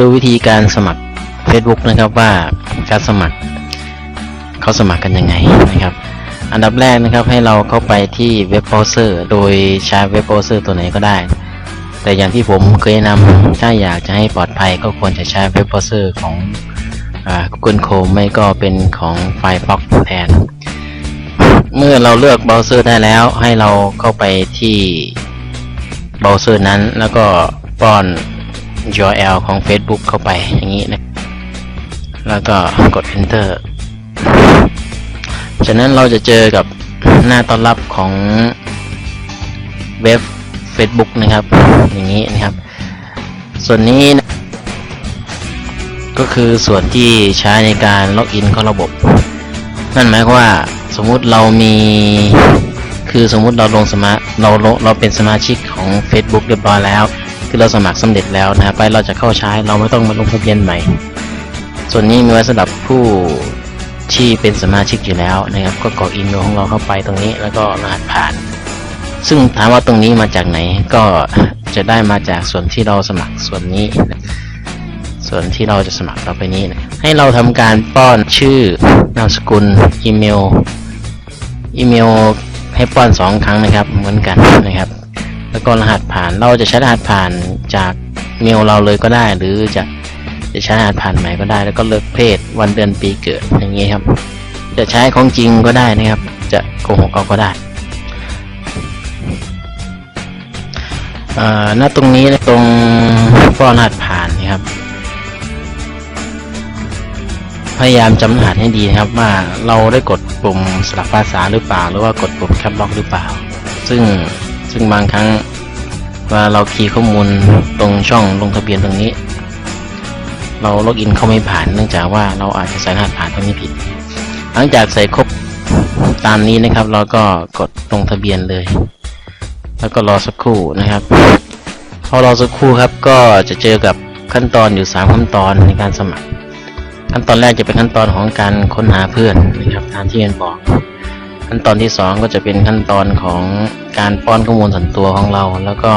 ดูวิธีการสมัคร Facebook นะครับว่าการสมัครเขาสมัครกันยังไงนะครับ อันดับแรกนะครับให้เราเข้าไปที่เว็บเบราว์เซอร์โดยใช้เว็บเบราว์เซอร์ตัวไหนก็ได้ แต่อย่างที่ผมเคยนำถ้าอยากจะให้ปลอดภัยก็ควรจะใช้เว็บเบราว์เซอร์ของอ Google Chrome ไม่ก็เป็นของ Firefox แทน เมื่อเราเลือกเบราว์เซอร์ได้แล้ว ให้เราเข้าไปที่เบราว์เซอร์นั้นแล้วก็ป้อน URL ของ Facebook เข้าไปอย่างนี้นะ แล้วก็กด enter จากนั้นเราจะเจอกับหน้าต้อนรับของเว็บ Facebook นะครับ อย่างนี้นะครับ ส่วนนี้นะก็คือส่วนที่ใช้ในการล็อกอินเข้าระบบ นั่นหมายความว่าสมมุติเรามีคือสมมุติเราลงสมาเราเราเป็นสมาชิกของ Facebook เรียบร้อยแล้ว คือเราสมัครสำเร็จแล้วนะครับไปเราจะเข้าใช้เราไม่ต้องมาลงทะเบียนใหม่ ส่วนนี้มีไว้สำหรับผู้ที่เป็นสมาชิกอยู่แล้วนะครับ ก็กรอกอีเมลของเราเข้าไปตรงนี้ แล้วก็รหัสผ่าน ซึ่งถามว่าตรงนี้มาจากไหนก็จะได้มาจากส่วนที่เราสมัครส่วนนี้นะส่วนที่เราจะสมัครต่อไปนี้นะให้เราทำการป้อนชื่อนามสกุลอีเมลอีเมลให้ป้อนสองครั้งนะครับเหมือนกันนะครับ แล้วก็รหัสผ่านเราจะใช้รหัสผ่านจากเมลเราเลยก็ได้ หรือจะจะใช้รหัสผ่านใหม่ก็ได้ แล้วก็เลือกเพศวันเดือนปีเกิดอย่างนี้ครับ จะใช้ของจริงก็ได้นะครับ จะโกหกเอาก็ได้เอ่อหน้าตรงนี้ตรงป้อนรหัสผ่านนะครับ พยายามจำรหัสให้ดีนะครับว่าเราได้กดปุ่มสลับภาษาหรือเปล่า หรือว่ากดปุ่มแคปล็อกหรือเปล่า ซึ่ง ซึ่งบางครั้งเวลาเราคีย์ข้อมูลตรงช่องลงทะเบียนตรงนี้ เราล็อกอินเข้าไม่ผ่านเนื่องจากว่าเราอาจจะใส่รหัสผ่านตรงนี้ผิด หลังจากใส่ครบตามนี้นะครับ เราก็กดลงทะเบียนเลย แล้วก็รอสักครู่นะครับพอรอสักครู่ครับก็จะเจอกับขั้นตอนอยู่สามขั้นตอนในการสมัคร ขั้นตอนแรกจะเป็นขั้นตอนของการค้นหาเพื่อนนะครับตามที่เอ็นบอก ขั้นตอนที่สองก็จะเป็นขั้นตอนของการป้อนข้อมูลส่วนตัวของเรา แล้วก็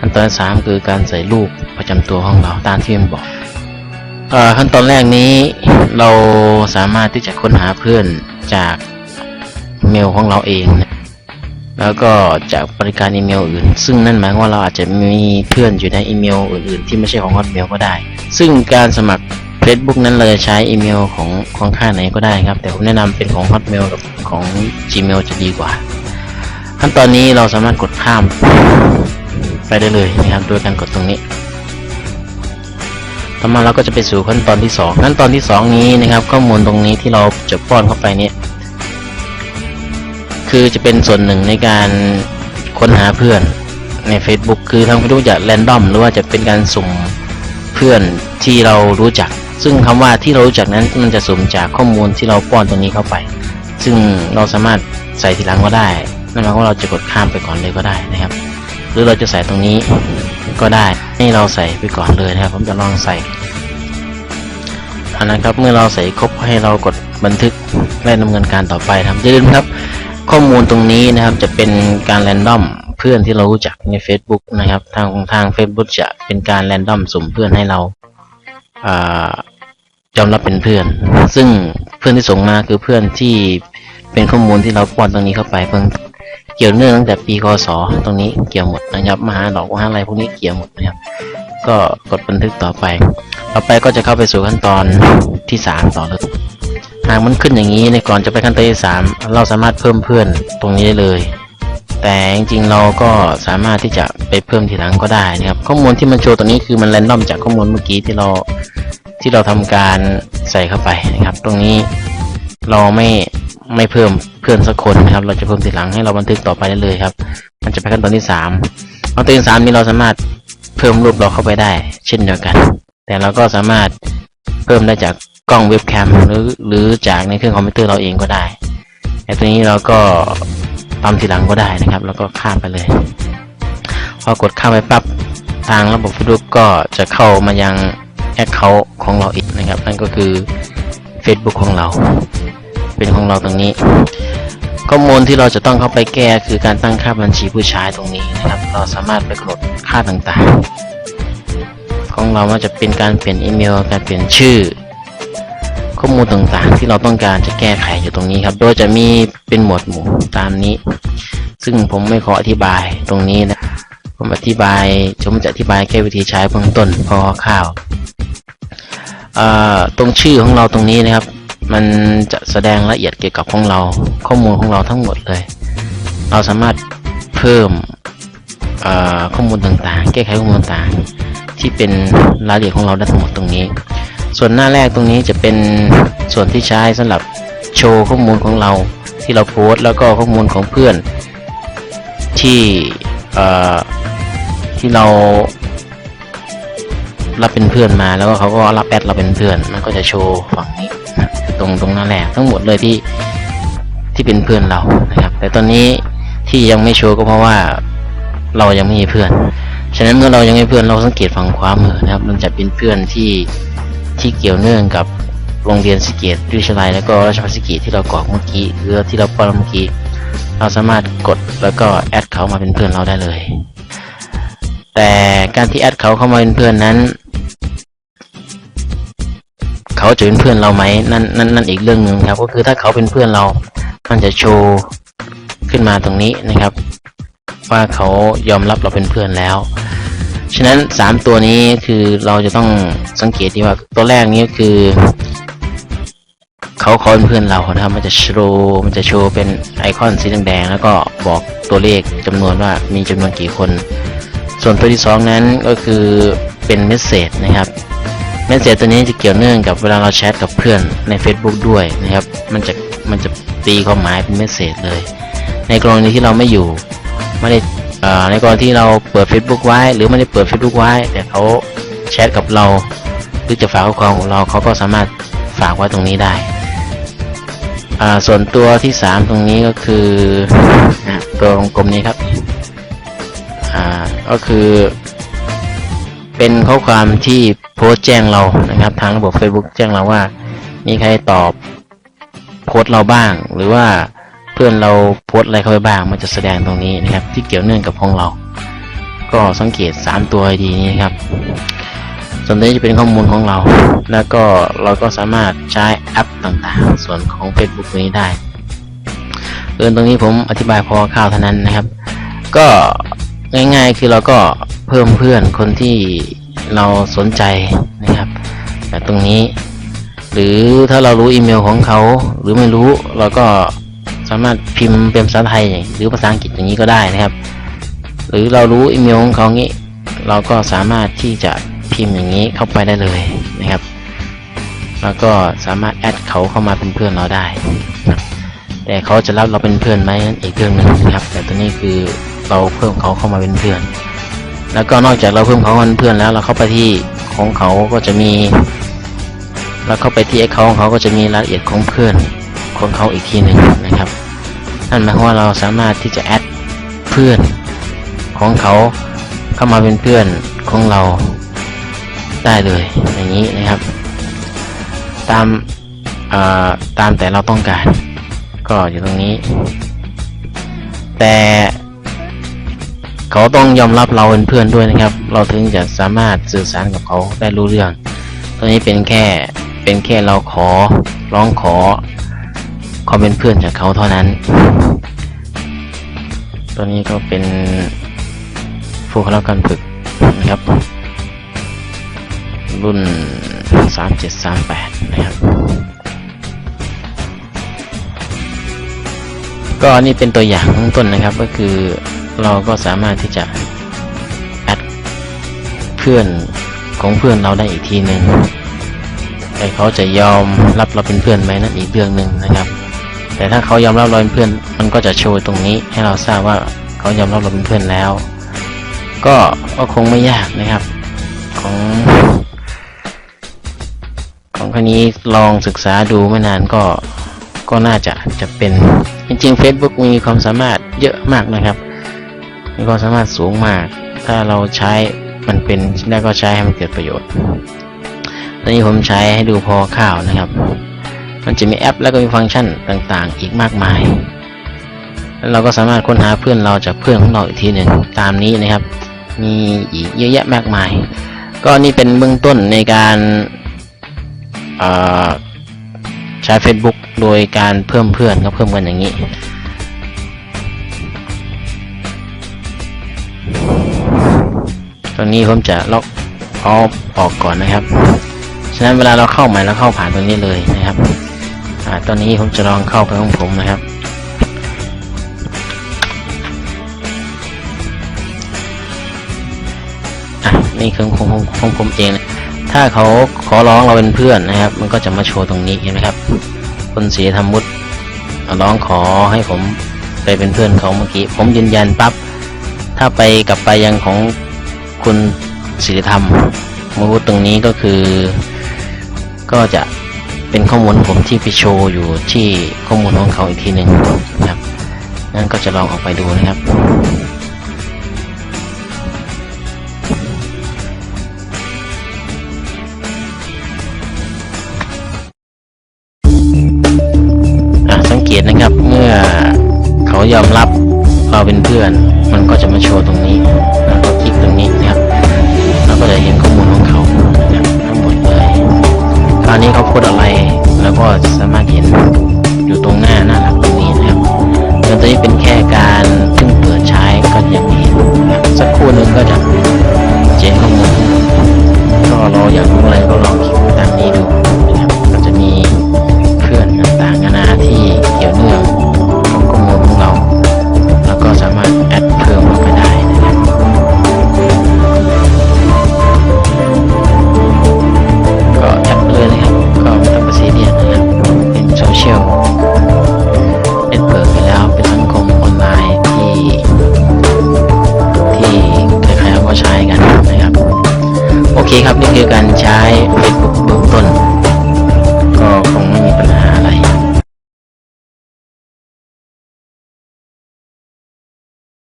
ขั้นตอนที่สามคือการใส่รูปประจำตัวของเราตามที่เอ็นบอกอขั้นตอนแรกนี้เราสามารถที่จะค้นหาเพื่อนจากเมลของเราเองนะแล้วก็จากบริการอีเมลอื่น ซึ่งนั่นหมายว่าเราอาจจะมีเพื่อนอยู่ในอีเมลอื่นๆ ที่ไม่ใช่ของ Hotmail ก็ได้ ซึ่งการสมัคร Facebook นั้นเราจะใช้อีเมลของของค่ายไหนก็ได้ครับ แต่ผมแนะนำเป็นของ Hotmail กับของ Gmail จะดีกว่า ขั้นตอนนี้เราสามารถกดข้ามไปได้เลยนะครับโดยการกดตรงนี้ ต่อมาเราก็จะไปสู่ขั้นตอนที่สองขั้นตอนที่สองนี้นะครับ ข้อมูลตรงนี้ที่เราจะป้อนเข้าไปเนี่ยคือจะเป็นส่วนหนึ่งในการค้นหาเพื่อนใน Facebook คือทาง Facebook จะแรนดอมหรือว่าจะเป็นการสุ่มเพื่อนที่เรารู้จัก ซึ่งคำว่าที่เรารู้จักนั้นมันจะสุ่มจากข้อมูลที่เราป้อนตรงนี้เข้าไป ซึ่งเราสามารถใส่ทีหลังก็ได้นั่นหมายความว่าเราจะกดข้ามไปก่อนเลยก็ได้นะครับ หรือเราจะใส่ตรงนี้ก็ได้ให้เราใส่ไปก่อนเลยนะครับ ผมจะลองใส่อันนั้นครับเมื่อเราใส่ครบให้เรากดบันทึกและดำเนินการต่อไปครับอย่าลืมครับข้อมูลตรงนี้นะครับจะเป็นการแรนดอมเพื่อนที่เรารู้จักใน Facebook นะครับ ทางทาง Facebook จะเป็นการแรนดอมสุ่มเพื่อนให้เราอ่า ยอมรับเป็นเพื่อน ซึ่งเพื่อนที่ส่งมาคือเพื่อนที่เป็นข้อมูลที่เราป้อนตรงนี้เข้าไปเพิ่งเกี่ยวเนื่องตั้งแต่ปีคศตรงนี้เกี่ยวหมดนะครับมหาดอกมหาอะไรพวกนี้เกี่ยวหมดนะครับ ก็กดบันทึกต่อไป ต่อไปก็จะเข้าไปสู่ขั้นตอนที่สามต่อเลยหากมันขึ้นอย่างนี้ในก่อนจะไปขั้นตอนที่สามเราสามารถเพิ่มเพื่อนตรงนี้ได้เลย แต่จริงๆเราก็สามารถที่จะไปเพิ่มทีหลังก็ได้นะครับ ข้อมูลที่มันโชว์ตรงนี้คือมันแรนดอมจากข้อมูลเมื่อกี้ที่เรา ที่เราทำการใส่เข้าไปนะครับ ตรงนี้เราไม่ไม่เพิ่มเพื่อนสักคนนะครับ เราจะเพิ่มทีหลังให้เราบันทึกต่อไปได้เลยครับ มันจะไปขั้นตอนที่สามขั้นตอนที่สามนี้เราสามารถเพิ่มรูปเราเข้าไปได้ เช่นเดียวกัน แต่เราก็สามารถเพิ่มได้จากกล้องเว็บแคมหรือหรือจากในเครื่องคอมพิวเตอร์เราเองก็ได้แต่ตัวนี้เราก็ตามทีหลังก็ได้นะครับ แล้วก็ข้ามไปเลย พอกดข้ามไปปั๊บทางระบบ Facebook ก็จะเข้ามายัง แอคเคาท์ของเราอีกนะครับ นั่นก็คือ Facebook ของเรา เป็นของเราตรงนี้ ข้อมูลที่เราจะต้องเข้าไปแก้คือการตั้งค่าบัญชีผู้ใช้ตรงนี้นะครับ เราสามารถไปกดค่าต่างๆ ของเราว่าจะเป็นการเปลี่ยนอีเมล การเปลี่ยนชื่อ ข้อมูลต่างๆ ที่เราต้องการจะแก้ไขอยู่ตรงนี้ครับ โดยจะมีเป็นหมวดหมู่ตามนี้ ซึ่งผมไม่ขออธิบายตรงนี้นะผมอธิบาย ผมจะอธิบายแค่วิธีใช้เบื้องต้นพอคร่าว ตรงชื่อของเราตรงนี้นะครับ มันจะแสดงละเอียดเกี่ยวกับของเรา ข้อมูลของเราทั้งหมดเลย เราสามารถเพิ่มข้อมูลต่างๆ แก้ไขข้อมูลต่างๆ ที่เป็นรายละเอียดของเราได้ทั้งหมดตรงนี้ ส่วนหน้าแรกตรงนี้จะเป็นส่วนที่ใช้สำหรับโชว์ข้อมูลของเราที่เราโพสต์แล้วก็ข้อมูลของเพื่อนที่ที่เรา รับเป็นเพื่อนมาแล้วก็เขาก็รับแอดเราเป็นเพื่อน มันก็จะโชว์ฝั่งนี้นะตรงตรงหน้าแรกทั้งหมดเลยที่ที่เป็นเพื่อนเรานะครับ แต่ตอนนี้ที่ยังไม่โชว์ก็เพราะว่าเรายังไม่มีเพื่อน ฉะนั้นเมื่อเรายังไม่มีเพื่อนเราสังเกตฝั่งขวามือนะครับ มันจะเป็นเพื่อนที่ที่เกี่ยวเนื่องกับโรงเรียนสเกตวิทยาลัยแล้วก็ราชภัฏสเกตที่เรากรอกเมื่อกี้หรือที่เราป้อนเมื่อกี้ เราสามารถกดแล้วก็แอดเขามาเป็นเพื่อนเราได้เลย แต่การที่แอดเขาเข้ามาเป็นเพื่อนนั้น เขาจะเป็นเพื่อนเราไหมนั่นนั่นนั่นอีกเรื่องหนึ่งครับ ก็คือถ้าเขาเป็นเพื่อนเรามันจะโชว์ขึ้นมาตรงนี้นะครับ ว่าเขายอมรับเราเป็นเพื่อนแล้วฉะนั้นสามตัวนี้คือเราจะต้องสังเกตดีว่าตัวแรกนี้คือ เขาเขาเป็นเพื่อนเรานะครับมันจะโชว์มันจะโชว์เป็นไอคอนสีแดงๆแล้วก็บอกตัวเลขจำนวนว่ามีจำนวนกี่คน ส่วนตัวที่สองนั้นก็คือเป็นเมสเซจนะครับเมสเซจตัวนี้จะเกี่ยวเนื่องกับเวลาเราแชทกับเพื่อนใน Facebook ด้วยนะครับ มันจะมันจะตีความหมายเป็นเมสเซจเลย ในกรณีที่เราไม่อยู่ไม่ได้อ่อในกรณีที่เราเปิด Facebook ไว้ หรือไม่ได้เปิด Facebook ไว้ แต่เขาแชทกับเราหรือจะฝากข้อความของเราเขาก็สามารถฝากไว้ตรงนี้ได้อ่าส่วนตัวที่สามตรงนี้ก็คืออะตัววงกลมนี้ครับ ก็คือ เป็นข้อความที่โพสแจ้งเรานะครับ ทางระบบ Facebook แจ้งเราว่า มีใครตอบโพสเราบ้าง หรือว่าเพื่อนเราโพสอะไรเข้าไปบ้าง มันจะแสดงตรงนี้นะครับ ที่เกี่ยวเนื่องกับของเรา ก็สังเกต 3 ตัวดีนี้นครับ ส่วนนี้จะเป็นข้อมูลของเรา แล้วก็เราก็สามารถใช้แอปต่างๆ ส่วนของ Facebook นี้ได้เรื่อตรงนี้ผมอธิบายพอคร่าวเท่านั้นนะครับ ก็ ง่ายๆคือเราก็เพิ่มเพื่อนคนที่เราสนใจนะครับแบบตรงนี้ หรือถ้าเรารู้อีเมลของเขาหรือไม่รู้เราก็สามารถพิมพ์เป็นภาษาไทยหรือภาษาอังกฤษอย่างนี้ก็ได้นะครับ หรือเรารู้อีเมลของเขางี้ เราก็สามารถที่จะพิมพ์อย่างนี้เข้าไปได้เลยนะครับ แล้วก็สามารถแอดเขาเข้ามาเป็นเพื่อนเราได้ แต่เขาจะรับเราเป็นเพื่อนไหมนั่นอีกเรื่องหนึ่งนะครับ แต่ตัวนี้คือ เราเพิ่มเขาเข้ามาเป็นเพื่อน แล้วก็นอกจากเราเพิ่มเขาเป็นเพื่อนแล้ว เราเข้าไปที่ของเขาก็จะมีเราเข้าไปที่ไอเขาของเขาก็จะมีรายละเอียดของเพื่อนของเขาอีกทีหนึ่งนะครับนั่นหมายความว่าเราสามารถที่จะแอดเพื่อนของเขาเข้ามาเป็นเพื่อนของเราได้เลยอย่างนี้นะครับ ตามตามแต่เราต้องการ ก็อยู่ตรงนี้ แต่ เขาต้องยอมรับเราเป็นเพื่อนด้วยนะครับ เราถึงจะสามารถสื่อสารกับเขาได้รู้เรื่องตัวนี้เป็นแค่เป็นแค่เราขอร้องขอความเป็นเพื่อนจากเขาเท่านั้น ตัวนี้ก็เป็นผู้เข้ารับการฝึกนะครับ รุ่น 3738 นะครับ ก็อันนี่เป็นตัวอย่างเบื้องต้นนะครับก็คือ เราก็สามารถที่จะแอดเพื่อนของเพื่อนเราได้อีกทีหนึ่งแต่เขาจะยอมรับเราเป็นเพื่อนไหมนั่นอีกเรื่องหนึ่งนะครับ แต่ถ้าเขายอมรับเราเป็นเพื่อน มันก็จะโชว์ตรงนี้ให้เราทราบว่าเขายอมรับเราเป็นเพื่อนแล้ว ก็ก็คงไม่ยากนะครับ ของของคนนี้ลองศึกษาดูไม่นานก็ก็น่าจะจะเป็นจริงๆ Facebook มีความสามารถเยอะมากนะครับ มีความสามารถสูงมาก ถ้าเราใช้มันเป็นแล้วก็ใช้ให้มันเกิดประโยชน์ ตอนนี้ผมใช้ให้ดูพอข่าวนะครับ มันจะมีแอปแล้วก็มีฟังก์ชันต่างๆ อีกมากมาย แล้วเราก็สามารถค้นหาเพื่อนเราจากเพื่อนของเราอีกทีหนึ่งตามนี้นะครับ มีอีกเยอะแยะมากมาย ก็นี่เป็นเบื้องต้นในการใช้ Facebook โดยการเพิ่มเพื่อนก็เพิ่มกันอย่างนี้ ตรงนี้ผมจะล็อกออฟออกก่อนนะครับ ฉะนั้นเวลาเราเข้าใหม่เราเข้าผ่านตรงนี้เลยนะครับอ่าตอนนี้ผมจะลองเข้าไปของผมนะครับอะนี่คือของของของผมเองนะถ้าเขาขอร้องเราเป็นเพื่อนนะครับ มันก็จะมาโชว์ตรงนี้เห็นไหมครับคุณศรีธรรมวุฒิร้องขอให้ผมไปเป็นเพื่อนเขาเมื่อกี้ ผมยืนยันปั๊บถ้าไปกลับไปยังของ คุณศิริธรรมมาวุฒิตรงนี้ก็คือ ก็จะเป็นข้อมูลผมที่ไปโชว์อยู่ที่ข้อมูลของเขาอีกทีหนึ่งนะครับนั่นก็จะลองออกไปดูนะครับอะสังเกตนะครับเมื่อเขายอมรับเราเป็นเพื่อน มันก็จะมาโชว์ตรงนี้แล้ ก็จะเห็นข้อมูลของเขาทั้งหมดเลยคราวนี้เขาพูดอะไรแล้วก็สามารถเห็นอยู่ตรงหน้าหน้าหลักตรงนี้นะครับส่วนตัวนี้เป็นแค่การ